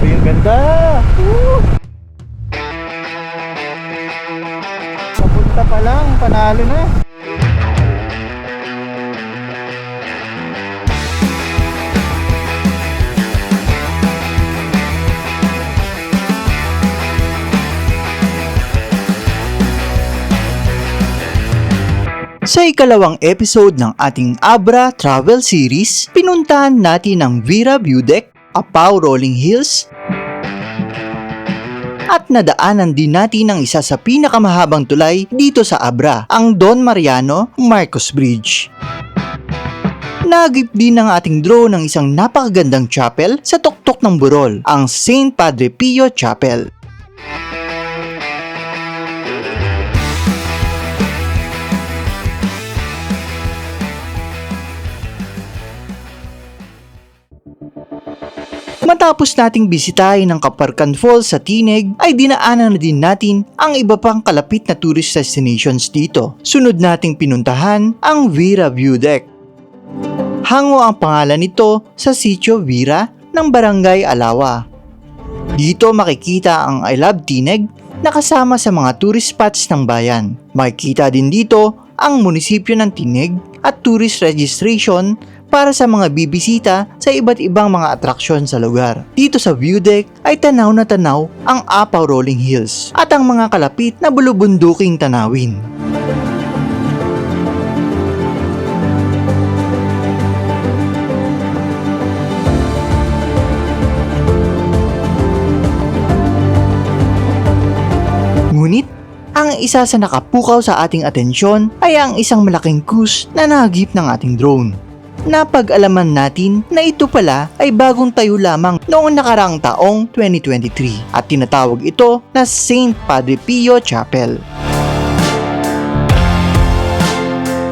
Grabe yung ganda! Papunta pa lang, panalo na. Sa ikalawang episode ng ating Abra Travel Series, pinuntahan natin ang Vira View Deck, Apau Rolling Hills, at nadaanan din natin ang isa sa pinakamahabang tulay dito sa Abra, ang Don Mariano Marcos Bridge. Nagip din ng ating drone ng isang napakagandang chapel sa tuktok ng Burol, ang St. Padre Pio Chapel. Matapos nating bisitahin ang Kaparkan Falls sa Tineg, ay dinaanan na din natin ang iba pang kalapit na tourist destinations dito. Sunod nating pinuntahan ang Vira View Deck. Hango ang pangalan nito sa sitio Vira ng Barangay Alawa. Dito makikita ang I Love Tineg na kasama sa mga tourist spots ng bayan. Makikita din dito ang munisipyo ng Tineg at tourist registration para sa mga bibisita sa iba't ibang mga atraksyon sa lugar. Dito sa view deck ay tanaw na tanaw ang Apaw Rolling Hills at ang mga kalapit na bulubunduking tanawin. Ngunit, ang isa sa nakapukaw sa ating atensyon ay ang isang malaking cruise na nahagip ng ating drone. Napag-alaman natin na ito pala ay bagong tayo lamang noong nakaraang taong 2023 at tinatawag ito na St. Padre Pio Chapel.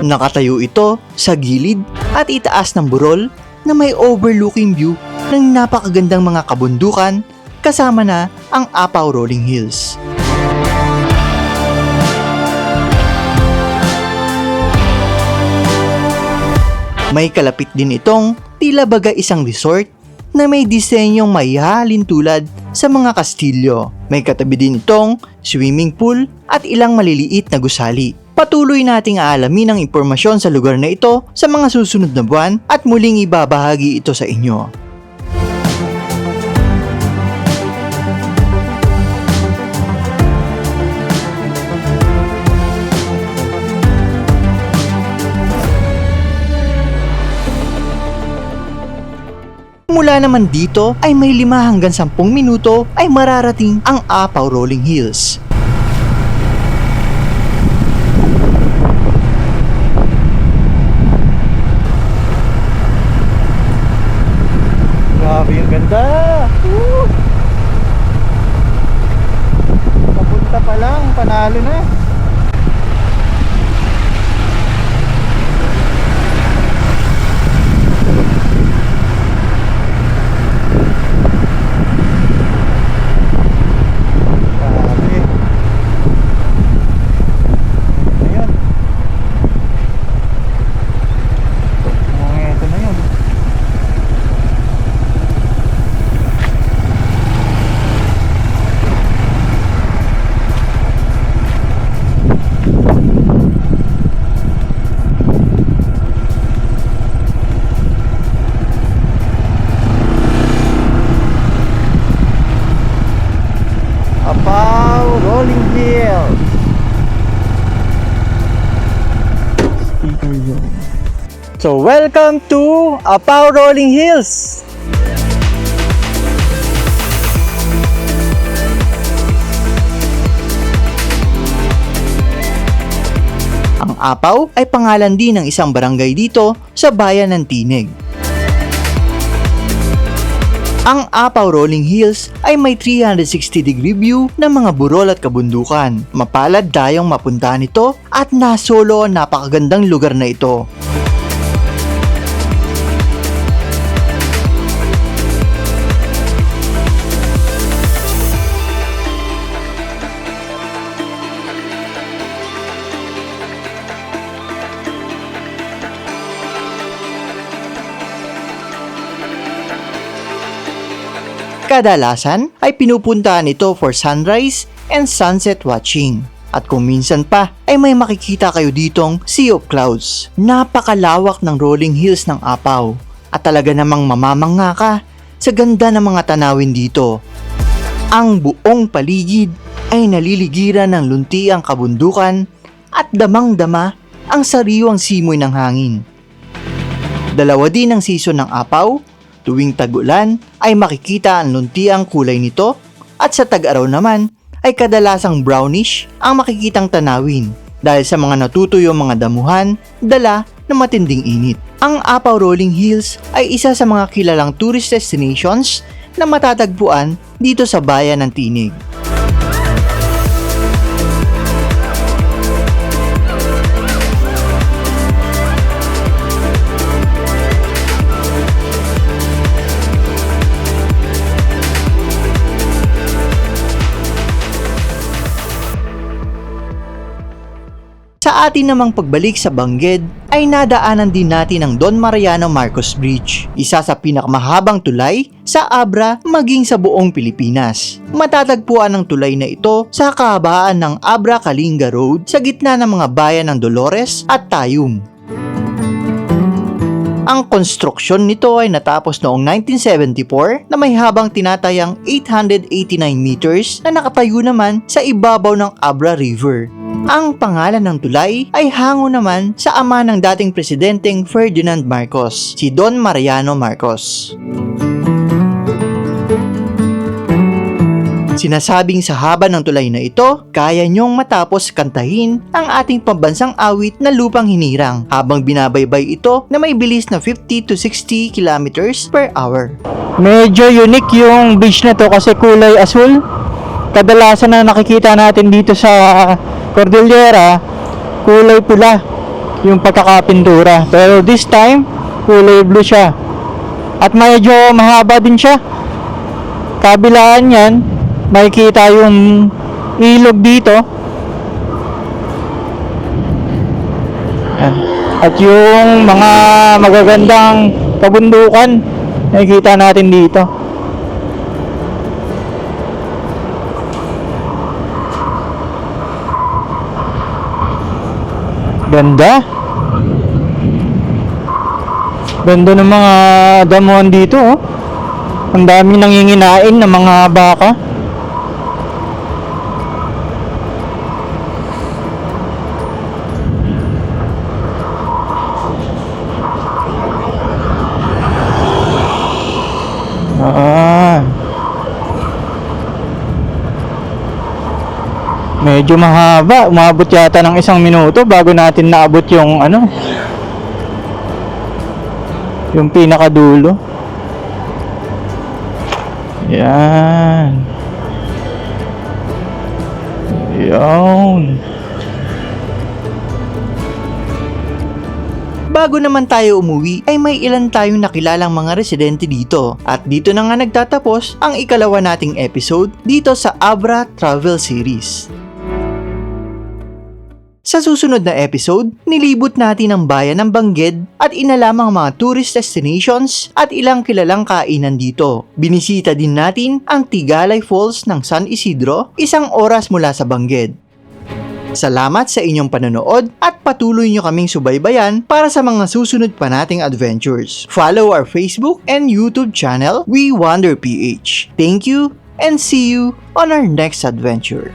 Nakatayo ito sa gilid at itaas ng burol na may overlooking view ng napakagandang mga kabundukan kasama na ang Apaw Rolling Hills. May kalapit din itong tila baga isang resort na may disenyong mahihalin tulad sa mga kastilyo. May katabi din itong swimming pool at ilang maliliit na gusali. Patuloy nating aalamin ang impormasyon sa lugar na ito sa mga susunod na buwan at muling ibabahagi ito sa inyo. Mula naman dito ay may 5 hanggang 10 minuto ay mararating ang Apaw Rolling Hills. Grabe yung ganda! Woo! Papunta pa lang, panalo na. Grabe. Ayan. Mga ito na yun. Apaw Rolling Hills. Speaker zone. So welcome to Apaw Rolling Hills. Ang Apaw ay pangalan din ng isang barangay dito sa bayan ng Tineg. Ang Apaw Rolling Hills ay may 360 degree view ng mga burol at kabundukan. Mapalad tayong mapuntahan ito at nasolo ang napakagandang lugar na ito. Kadalasan ay pinupuntahan ito for sunrise and sunset watching. At kung minsan pa ay may makikita kayo ditong Sea of Clouds. Napakalawak ng rolling hills ng Apaw at talaga namang mamamangha ka sa ganda ng mga tanawin dito. Ang buong paligid ay naliligiran ng luntiang kabundukan at damang-dama ang sariwang simoy ng hangin. Dalawa din ang season ng Apaw tuwing tag-ulan ay makikita ang luntiang kulay nito at sa tag-araw naman ay kadalasang brownish ang makikitang tanawin dahil sa mga natutuyong mga damuhan dala ng matinding init. Ang Apaw Rolling Hills ay isa sa mga kilalang tourist destinations na matatagpuan dito sa bayan ng Tinig. Atin namang pagbalik sa Bangged ay nadaanan din natin ang Don Mariano Marcos Bridge, isa sa pinakamahabang tulay sa Abra maging sa buong Pilipinas. Matatagpuan ang tulay na ito sa kahabaan ng Abra Kalinga Road sa gitna ng mga bayan ng Dolores at Tayum. Ang konstruksyon nito ay natapos noong 1974 na may habang tinatayang 889 meters na nakatayo naman sa ibabaw ng Abra River. Ang pangalan ng tulay ay hango naman sa ama ng dating presidenteng Ferdinand Marcos, si Don Mariano Marcos. Sinasabing sa haba ng tulay na ito, kaya niyong matapos kantahin ang ating pambansang awit na lupang hinirang habang binabaybay ito na may bilis na 50 to 60 kilometers per hour. Medyo unique yung beach na to kasi kulay asul. Kadalasan na nakikita natin dito sa Cordillera, kulay pula yung pagkakapintura. Pero this time, kulay blue siya. At medyo mahaba din siya. Kabilaan yan, makikita yung ilog dito. At yung mga magagandang kabundukan, nakikita natin dito. Ganda. Ganda ng mga damuhan dito, oh. Ang dami nanginginain ng mga baka. Medyo mahaba. Umabot yata ng isang minuto bago natin naabot yung ano. Yung pinakadulo. Yan. Yan. Bago naman tayo umuwi ay may ilan tayong nakilalang mga residente dito at dito na nga nagtatapos ang ikalawa nating episode dito sa Abra Travel Series. Sa susunod na episode, nilibot natin ang bayan ng Bangged at inalamang mga tourist destinations at ilang kilalang kainan dito. Binisita din natin ang Tigalay Falls ng San Isidro, isang oras mula sa Bangged. Salamat sa inyong panonood at patuloy nyo kaming subaybayan para sa mga susunod pa nating adventures. Follow our Facebook and YouTube channel, We Wonder PH. Thank you and see you on our next adventure.